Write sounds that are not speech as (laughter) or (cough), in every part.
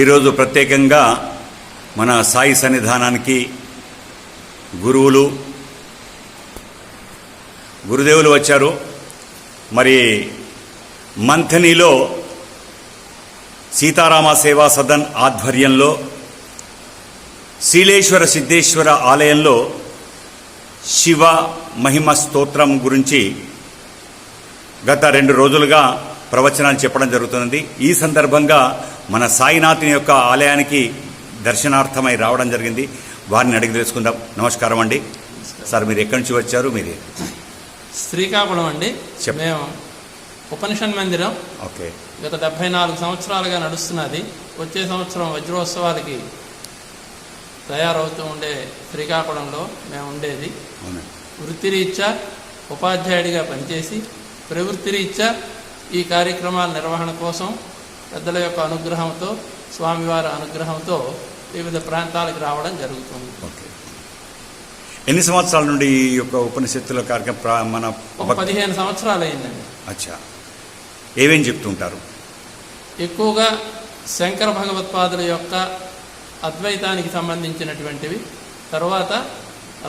ఈరోజు ప్రత్యేకంగా మన సాయి సన్నిధానానికి గురువులు గురుదేవులు వచ్చారు. మరి మంథనీలో సీతారామ సేవా సదన్ ఆధ్వర్యంలో శీలేశ్వర సిద్ధేశ్వర ఆలయంలో శివ మహిమ స్తోత్రం గురించి గత రెండు రోజులుగా ప్రవచనాలు చెప్పడం జరుగుతున్నది. ఈ సందర్భంగా మన సాయినాథుని యొక్క ఆలయానికి దర్శనార్థమై రావడం జరిగింది. వారిని అడిగి తెలుసుకుందాం. నమస్కారం అండి. సార్ మీరు ఎక్కడి నుంచి వచ్చారు? మీది శ్రీకాకుళం అండి. మేము ఉపనిషన్ మందిరం. ఓకే. గత డెబ్బై నాలుగు సంవత్సరాలుగా నడుస్తున్నది. వచ్చే సంవత్సరం వజ్రోత్సవాలకి తయారవుతూ ఉండే శ్రీకాకుళంలో మేము ఉండేది. వృత్తిరీత్యా ఉపాధ్యాయుడిగా పనిచేసి ప్రవృత్తిరీత్యా ఈ కార్యక్రమాల నిర్వహణ కోసం పెద్దల యొక్క అనుగ్రహంతో స్వామివారి అనుగ్రహంతో వివిధ ప్రాంతాలకు రావడం జరుగుతుంది. ఓకే. ఎన్ని సంవత్సరాల నుండి ఈ యొక్క ఉపనిషత్తుల కార్యక్రమం మన పదిహేను సంవత్సరాలు అయిందండి అచ్చా. ఏమేం చెప్తుంటారు? ఎక్కువగా శంకర భగవత్పాదుల యొక్క అద్వైతానికి సంబంధించినటువంటివి తర్వాత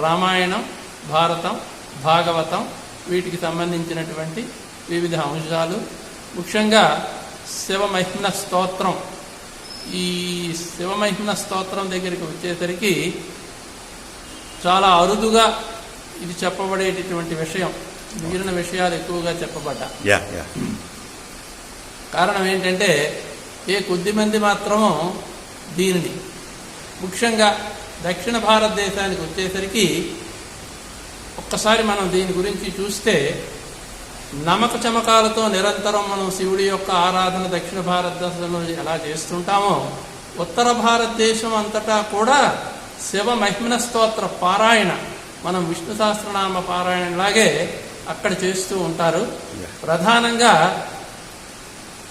రామాయణం భారతం భాగవతం వీటికి సంబంధించినటువంటి వివిధ అంశాలు. ముఖ్యంగా శివమహిమ స్తోత్రం. ఈ శివమహిమ స్తోత్రం దగ్గరికి వచ్చేసరికి చాలా అరుదుగా ఇది చెప్పబడేటటువంటి విషయం. మిగిలిన విషయాలు ఎక్కువగా చెప్పబడ్డా. కారణం ఏంటంటే ఏ కొద్ది మంది మాత్రము దీనిని ముఖ్యంగా దక్షిణ భారతదేశానికి వచ్చేసరికి ఒక్కసారి మనం దీని గురించి చూస్తే నమక చమకాలతో నిరంతరం మనం శివుడి యొక్క ఆరాధన దక్షిణ భారతదేశంలో ఎలా చేస్తుంటామో ఉత్తర భారతదేశం అంతటా కూడా శివ మహిమన స్తోత్ర పారాయణ. మనం విష్ణు సహస్రనామ పారాయణలాగే అక్కడ చేస్తూ ఉంటారు. ప్రధానంగా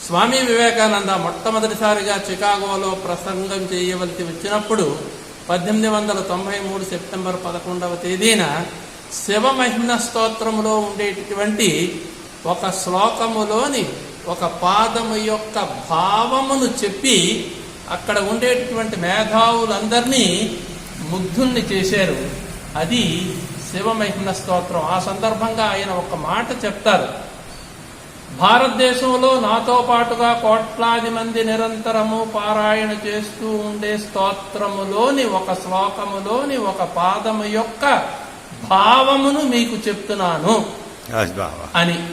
స్వామి వివేకానంద మొట్టమొదటిసారిగా చికాగోలో ప్రసంగం చేయవలసి వచ్చినప్పుడు పద్దెనిమిది వందల తొంభై మూడు సెప్టెంబర్ పదకొండవ తేదీన శివమహిమ స్తోత్రములో ఉండేటటువంటి ఒక శ్లోకములోని ఒక పాదము యొక్క భావమును చెప్పి అక్కడ ఉండేటటువంటి మేధావులందరినీ ముగ్ధుల్ని చేశారు. అది శివమహిమ స్తోత్రం. ఆ సందర్భంగా ఆయన ఒక మాట చెప్తారు. భారతదేశంలో నాతో పాటుగా కోట్లాది మంది నిరంతరము పారాయణ చేస్తూ ఉండే స్తోత్రములోని ఒక శ్లోకములోని ఒక పాదము యొక్క భావమును మీకు చెప్తున్నాను. అని.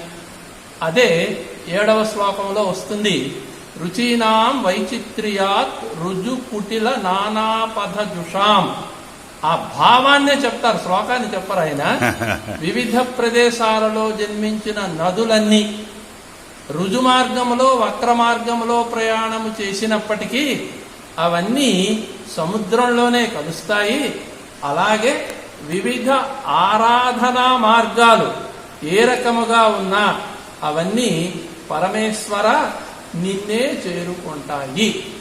అదే ఏడవ శ్లోకంలో వస్తుంది. రుచీనాం వైచిత్ర్యాత్ రుజు కుటిల నానాపథజుషాం. ఆ భావాన్నే చెప్తారు శ్లోకాన్ని చెప్పరు ఆయన. (laughs) వివిధ ప్రదేశాలలో జన్మించిన నదులన్నీ రుజు మార్గములో వక్ర మార్గములో ప్రయాణము చేసినప్పటికీ అవన్నీ సముద్రంలోనే కలుస్తాయి. అలాగే వివిధ ఆరాధనా మార్గాలు ఏ రకముగా ఉన్నా అవన్నీ పరమేశ్వర నిన్నే చేరుకుంటాయి.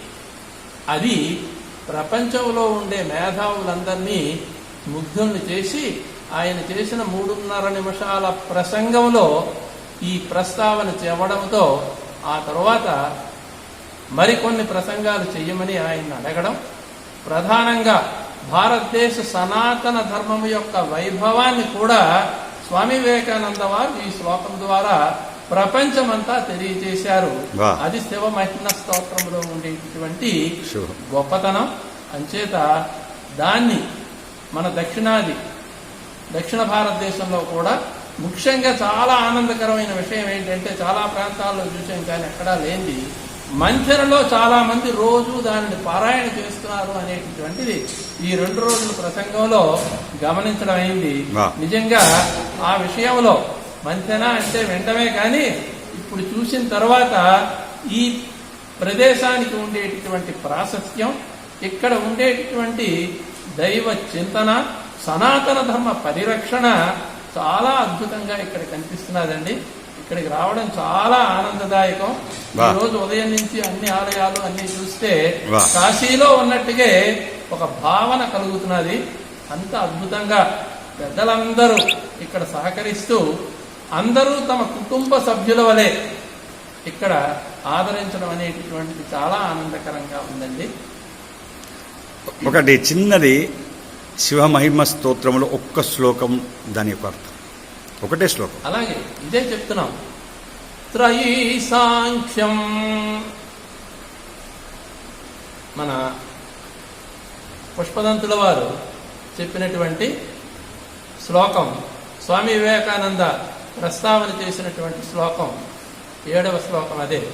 అది ప్రపంచంలో ఉండే మేధావులందరినీ ముగ్ధుల్ని చేసి ఆయన చేసిన మూడున్నర నిమిషాల ప్రసంగంలో ఈ ప్రస్తావన చెప్పడంతో ఆ తరువాత మరికొన్ని ప్రసంగాలు చెయ్యమని ఆయన అడగడం. ప్రధానంగా భారతదేశ సనాతన ధర్మం యొక్క వైభవాన్ని కూడా స్వామి వివేకానంద వారు ఈ శ్లోకం ద్వారా ప్రపంచమంతా తెలియజేశారు. అది శివ మహిమ స్తోత్రంలో ఉండేటటువంటి శుభం గొప్పతనం. అంచేత దాన్ని మన దక్షిణాది దక్షిణ భారతదేశంలో కూడా ముఖ్యంగా చాలా ఆనందకరమైన విషయం ఏంటంటే చాలా ప్రాంతాల్లో చూసాం కానీ ఎక్కడా లేనిది మంచెరలో చాలా మంది రోజు దానిని పారాయణ చేస్తున్నారు అనేటటువంటిది ఈ రెండు రోజుల ప్రసంగంలో గమనించడం అయింది. నిజంగా ఆ విషయంలో మంచెన అంటే వెంటనే కానీ ఇప్పుడు చూసిన తర్వాత ఈ ప్రదేశానికి ఉండేటటువంటి ప్రాశస్త్యం ఇక్కడ ఉండేటటువంటి దైవ చింతన సనాతన ధర్మ పరిరక్షణ చాలా అద్భుతంగా ఇక్కడ కనిపిస్తున్నదండి ఇక్కడికి రావడం చాలా ఆనందదాయకం. ఈ రోజు ఉదయం నుంచి అన్ని ఆలయాలు అన్ని చూస్తే. కాశీలో ఉన్నట్టుగే ఒక భావన కలుగుతున్నది అంత అద్భుతంగా పెద్దలందరూ ఇక్కడ సహకరిస్తూ అందరూ తమ కుటుంబ సభ్యుల వలె ఇక్కడ ఆదరించడం అనేటటువంటిది చాలా ఆనందకరంగా ఉందండి ఒకటి చిన్నది శివమహిమ స్తోత్రములో ఒక్క శ్లోకం దాని యొక్క అర్థం ఒకటే శ్లోకం. అలాగే ఇదే చెప్తున్నాం. త్రయీ సాంఖ్యం. మన పుష్పదంతుల వారు చెప్పినటువంటి శ్లోకం స్వామి వివేకానంద ప్రస్తావన చేసినటువంటి శ్లోకం ఏడవ శ్లోకం అదే.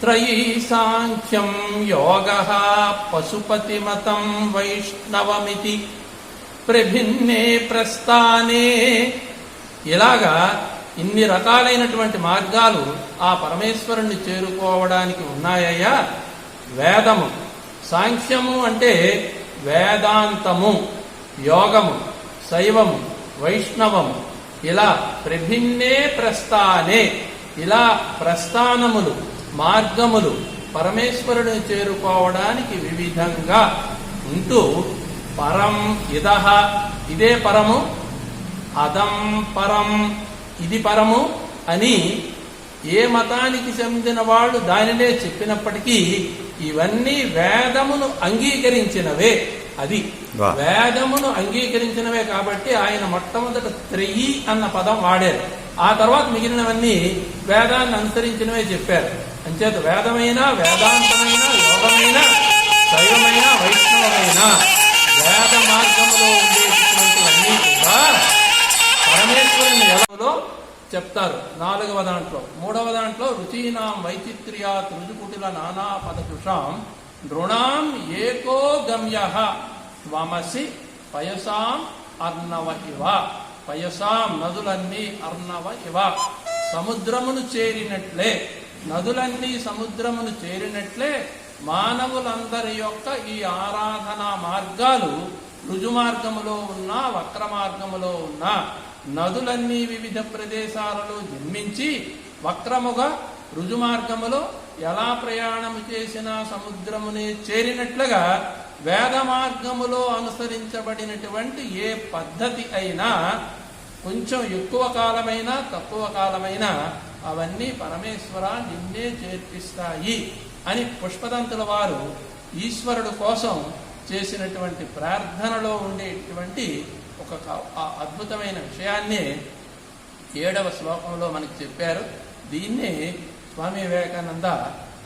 త్రయీ సాంఖ్యం యోగ పశుపతిమతం వైష్ణవమితి. ప్రభిన్నే ప్రస్థానే ఇలాగా ఇన్ని రకాలైనటువంటి మార్గాలు ఆ పరమేశ్వరుణ్ణి చేరుకోవడానికి ఉన్నాయ్యా వేదము. సాంఖ్యము అంటే వేదాంతము యోగము శైవము వైష్ణవము. ఇలా ప్రభిన్నే ప్రస్థానే ఇలా ప్రస్థానములు మార్గములు పరమేశ్వరుడిని చేరుకోవడానికి వివిధంగా ఉంటూ పరం ఇదహ ఇదే పరము అదం పరం ఇది పరము అని ఏ మతానికి చెందిన వాళ్ళు దానినే చెప్పినప్పటికీ ఇవన్నీ వేదమును అంగీకరించినవే. అది. వేదమును అంగీకరించినవే కాబట్టి ఆయన మొట్టమొదట త్రెయ్యి అన్న పదం వాడారు. ఆ తర్వాత మిగిలినవన్నీ వేదాన్ని అనుసరించినవే చెప్పారు. అంచేత వేదమైన వేదాంతమైన యోగమైన శైవమైన వైష్ణవమైన వేద మార్గంలో ఉండేటటువంటివన్నీ కూడా చెప్తారు. నాలుగవ దాంట్లో. మూడవ దాంట్లో రుచీనాం వైచిత్ర్యా రుజుకుటిల నానా పదకుషాం నృణాం ఏకో గమ్య త్వమసి పయసాం అర్ణవ ఇవ పయసాం నదులన్నీ అర్ణవ ఇవ సముద్రమును చేరినట్లే నదులన్నీ సముద్రమును చేరినట్లే మానవులందరి యొక్క ఈ ఆరాధనా మార్గాలు రుజుమార్గములో ఉన్నా ఉన్న వక్ర మార్గములో ఉన్న నదులన్నీ వివిధ ప్రదేశాలలో జన్మించి వక్రముగా రుజుమార్గములో ఎలా ప్రయాణం చేసినా సముద్రమునే చేరినట్లుగా వేద మార్గములో అనుసరించబడినటువంటి ఏ పద్ధతి అయినా కొంచెం ఎక్కువ కాలమైనా తక్కువ కాలమైనా అవన్నీ పరమేశ్వర నిన్నే చేర్పిస్తాయి అని పుష్పదంతుల వారు ఈశ్వరుడు కోసం చేసినటువంటి ప్రార్థనలో ఉండేటువంటి ఒక అద్భుతమైన విషయాన్నే ఏడవ శ్లోకంలో మనకు చెప్పారు. దీన్ని స్వామి వివేకానంద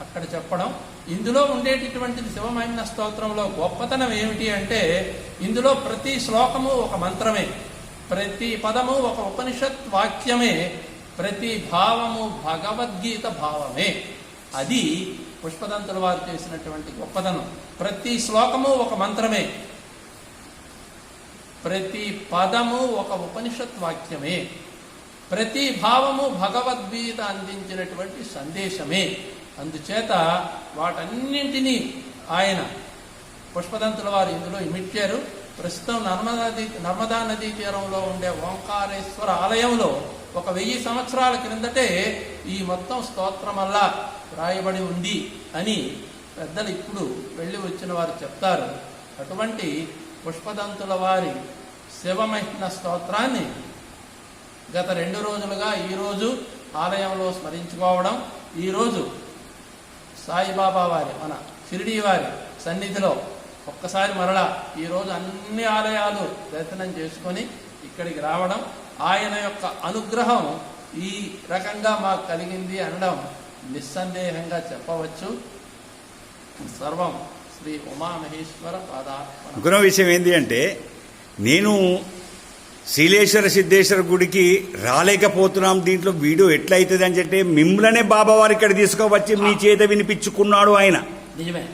అక్కడ చెప్పడం. ఇందులో ఉండేటటువంటిది శివమైన స్తోత్రంలో గొప్పతనం ఏమిటి అంటే ఇందులో ప్రతి శ్లోకము ఒక మంత్రమే ప్రతి పదము ఒక ఉపనిషత్ వాక్యమే ప్రతి భావము భగవద్గీత భావమే. అది పుష్పదంతుల వారు చేసినటువంటి గొప్పదనం. ప్రతి శ్లోకము ఒక మంత్రమే. ప్రతి పదము ఒక ఉపనిషత్ వాక్యమే. ప్రతి భావము భగవద్గీత అందించినటువంటి సందేశమే. అందుచేత వాటన్నింటినీ ఆయన పుష్పదంతుల వారు ఇందులో ఇమిట్టారు ప్రస్తుతం నర్మదా నర్మదా నదీ తీరంలో ఉండే ఓంకారేశ్వర ఆలయంలో ఒక వెయ్యి సంవత్సరాల క్రిందటే ఈ మొత్తం స్తోత్రమల్లా రాయబడి ఉంది అని పెద్దలు ఇప్పుడు వెళ్ళి వచ్చిన వారు చెప్తారు. అటువంటి పుష్పదంతుల వారి శివమహిమ స్తోత్రాన్ని గత రెండు రోజులుగా ఈరోజు ఆలయంలో స్మరించుకోవడం ఈరోజు సాయిబాబా వారి మన షిరిడీ వారి సన్నిధిలో ఒక్కసారి మరలా ఈరోజు అన్ని ఆలయాలు దర్శనం చేసుకొని ఇక్కడికి రావడం ఆయన యొక్క అనుగ్రహం ఈ రకంగా మాకు కలిగింది అనడం నిస్సందేహంగా చెప్పవచ్చు. సర్వం శ్రీ ఉమామహేశ్వర పాదాత్మ ఇంకొక విషయం ఏంటి అంటే నేను శ్రీలేశ్వర సిద్ధేశ్వర గుడికి రాలేకపోతున్నాం దీంట్లో వీడియో ఎట్లయితుంది అని చెప్పి మిమ్మల్నే బాబా వారి ఇక్కడ తీసుకువచ్చి మీ చేత వినిపించుకున్నాడు ఆయన. నిజమే.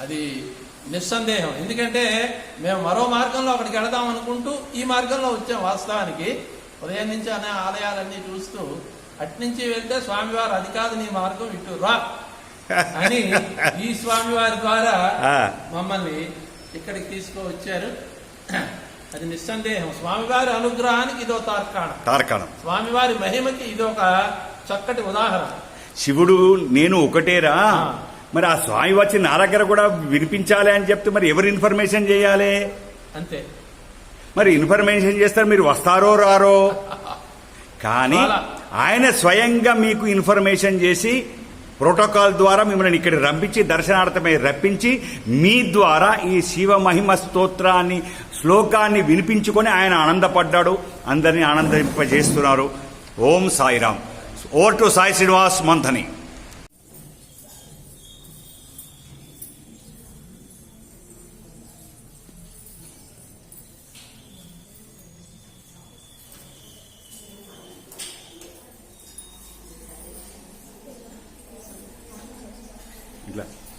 అది నిస్సందేహం. ఎందుకంటే మేము మరో మార్గంలో అక్కడికి వెళదాం అనుకుంటూ ఈ మార్గంలో వచ్చాం వాస్తవానికి. ఉదయం నుంచి అనే ఆలయాలన్నీ చూస్తూ అట్నుంచి వెళ్తే స్వామివారు అది కాదు నీ మార్గం ఇటు రా. అని ఈ స్వామివారి ద్వారా. మమ్మల్ని ఇక్కడికి తీసుకువచ్చారు. అది నిస్సందేహం. స్వామివారి అనుగ్రహానికి ఇదో తార్కాణం. తార్కాణం. స్వామివారి మహిమకి ఇదొక చక్కటి ఉదాహరణ. శివుడు నేను ఒకటేరా? మరి ఆ స్వామి వచ్చి నా దగ్గర కూడా వినిపించాలి అని చెప్తే మరి ఎవరు ఇన్ఫర్మేషన్ చేయాలి? అంతే. మరి ఇన్ఫర్మేషన్ చేస్తారు మీరు వస్తారో రారో? (laughs) కానీ. ఆయన స్వయంగా మీకు ఇన్ఫర్మేషన్ చేసి ప్రోటోకాల్ ద్వారా మిమ్మల్ని ఇక్కడ రంపించి దర్శనార్థమై రప్పించి మీ ద్వారా ఈ శివ మహిమ స్తోత్రాన్ని శ్లోకాన్ని వినిపించుకొని ఆయన ఆనందపడ్డాడు. అందరినీ ఆనందింపజేస్తున్నారు. ఓం సాయిరామ్. ఓ టు సాయి శ్రీనివాస్ మంథని. glace.